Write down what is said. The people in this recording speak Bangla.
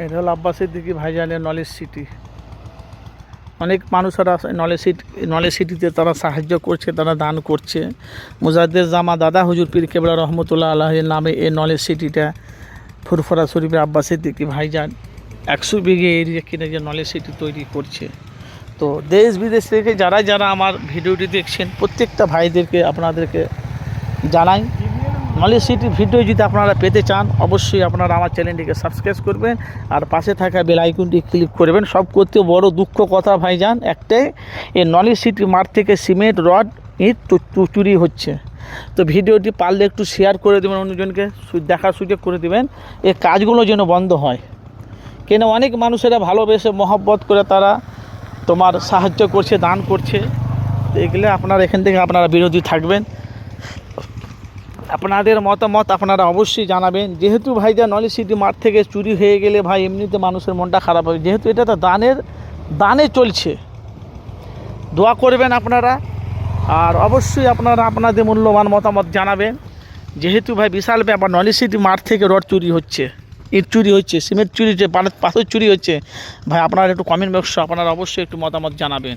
এটা হলো আব্বাসের দিকে ভাইজানের নলেজ সিটি অনেক মানুষেরা নলেজ সিটি নলেজ সিটিতে তারা সাহায্য করছে, তারা দান করছে। মুজাদ্দের জামা দাদা হুজুর পীর কেবলা রহমতুল্লাহ আল্লাহের নামে এই নলেজ সিটিটা ফুরফরা শরীফের আব্বাসের দিকে ভাইজান একশো বিঘে এরিয়া কিনে যে নলেজ সিটি তৈরি করছে। তো দেশ বিদেশ থেকে যারা যারা আমার ভিডিওটি দেখছেন, প্রত্যেকটা ভাইদেরকে আপনাদেরকে জানাই। নলেজ সিটি ভিডিও যদি আপনারা পেতে চান, অবশ্যই আপনারা আমার চ্যানেলটিকে সাবস্ক্রাইব করবেন আর পাশে থাকা বেল আইকনটি ক্লিক করবেন। সব করতে বড় দুঃখ কথা ভাইজান, একটাই, এই নলেজ সিটি মাঠ থেকে সিমেন্ট, রড, ইট চুরি হচ্ছে। তো ভিডিওটি পারলে একটু শেয়ার করে দেবেন অন্যজনকে দেখার সুযোগ করে দেবেন, এই কাজগুলো যেন বন্ধ হয়। কেন অনেক মানুষেরা ভালোবেসে মহব্বত করে তারা তোমার সাহায্য করছে, দান করছে এগুলো আপনারা এখান থেকে আপনারা বিরোধী থাকবেন। আপনাদের মতামত আপনারা অবশ্যই জানাবেন। যেহেতু ভাইজান নলেজ সিটি মাঠ থেকে চুরি হয়ে গেলে ভাই এমনিতে মানুষের মনটা খারাপ হবে। যেহেতু এটা তো দানের, দানে চলছে। দোয়া করবেন আপনারা। আর অবশ্যই আপনারা আপনাদের মূল্যবান মতামত জানাবেন। যেহেতু ভাই বিশাল ব্যাপার, নলেজ সিটি মাঠ থেকে রড চুরি হচ্ছে, ইট চুরি হচ্ছে, সিমেন্ট চুরি হচ্ছে, পাথর চুরি হচ্ছে। ভাই আপনারা একটু কমেন্ট বক্সে আপনারা অবশ্যই একটু মতামত জানাবেন।